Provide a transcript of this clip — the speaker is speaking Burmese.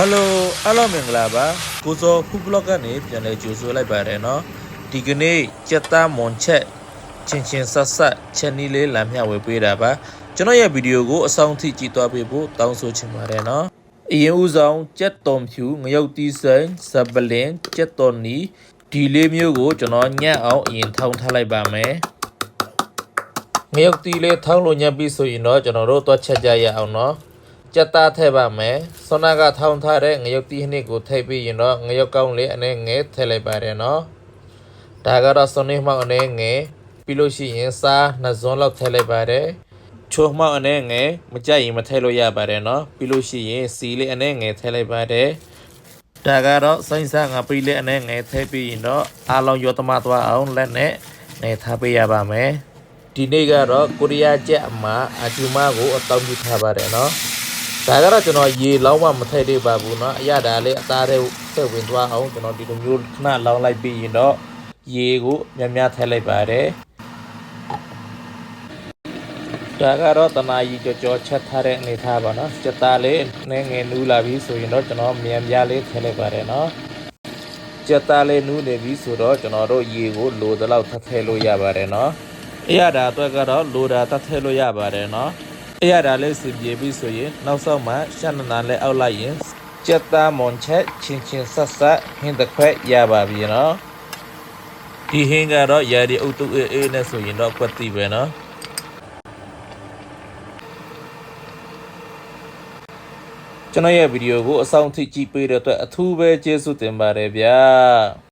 ဟယ်လိုအားလုံးမင်္ဂလာပါကိုစောဖူဘလော့ကနေပြန်လဲကြိုဆိုလိုက်ပါတယ်နော်ဒီကနေ့ကြက်သားမွန်ချက်ချင်းချင်းဆက်ဆက်ချက်နီးလေးလမ်းမျှဝေပေးတာပါကျွန်တော်ရဲ့ဗီဒီယိုကိုအဆုံးထိကြည့်သွားပေးဖို့တောင်းဆိုချင်ပါတယ်နော်အရင်ဦးဆုံးကြက်သွန်ဖြူငရုတ်တီးစိန်ဇပလင်ကြက်သွန်နီဒီလေးမျိုးကိုကျွန်တော်ညက်အောင်အရင်ထောင်းထားလိုက်ပါမယ်ငရုတ်တီးလေးထောင်းလို့ညက်ပြီးဆိုရင်တော့ကျွန်တော်တို့သွားချက်ကြရအောင်နော် ကြက်သားထည့်ပါမယ်။ဆောနာကထောင်းထားတဲ့ငရုတ်တီးနှစ်ကိုထည့်ပြီးရင်တော့ငရုတ်ကောင်းလေးအနေငယ်ထည့်လိုက်ပါတယ်နော်။ဒါကတော့စုံနေမှောက်အနေငယ်ပြီးလို့ရှိရင်စားနှစ်စွန်းလောက်ထည့်လိုက်ပါတယ်။ချိုးမှောက်အနေငယ်မကြိုက်ရင်မထည့်လို့ရပါတယ်နော်။ပြီးလို့ရှိရင်စီလေးအနေငယ်ထည့်လိုက်ပါတယ်။ဒါကတော့စိမ့်စားငါပရီလေးအနေငယ်ထည့်ပြီးရင်တော့အားလုံးရောသမသွားအောင်လက်နဲ့နေထားပေးရပါမယ်။ဒီနေ့ကတော့ကိုရီးယားကျက်အမအာဂျူမာကိုအတောင်းပြုထားပါတယ်နော်။ ဒါကတော့ကျွန်တော်ရေလောင်းမှမထည့်သေးပါဘူးเนาะအရဒါလေးအသားတွေဆက်ဝင်သွားအောင်ကျွန်တော်ဒီလိုမျိုးခဏလောင်းလိုက်ပြီးရင်တော့ရေကိုများများထည့်လိုက်ပါတယ်ဒါကတော့တနာကြီးကြောကြောချက်ထားတဲ့အနေထားပါเนาะစက်သားလေးနည်းငယ်နူးလာပြီဆိုရင်တော့ကျွန်တော်မြန်ပြားလေးထည့်လိုက်ပါတယ်เนาะစက်သားလေးနူးနေပြီဆိုတော့ကျွန်တော်တို့ရေကိုလိုသလောက်ထပ်ထည့်လို့ရပါတယ်เนาะအရဒါအတွက်ကတော့လိုတာထပ်ထည့်လို့ရပါတယ်เนาะ အဲ့ရတာလေးစင်ပြေပြီဆိုရင်နောက်ဆုံးမှရှက်နနာလေးအောက်လိုက်ရင်ကြက်သားမွန်ချက်ချင်းချင်းဆက်ဆက်ဟင်းတစ်ခွက်ရပါပြီနော်ဒီဟင်းကတော့ရာဒီအုတ်တုအေးအေးနဲ့ဆိုရင်တော့ကွက်တိပဲနော်ကျွန်တော်ရဲ့ဗီဒီယိုကိုအဆုံးထိကြည့်ပေးတဲ့အတွက်အထူးပဲကျေးဇူးတင်ပါတယ်ဗျာ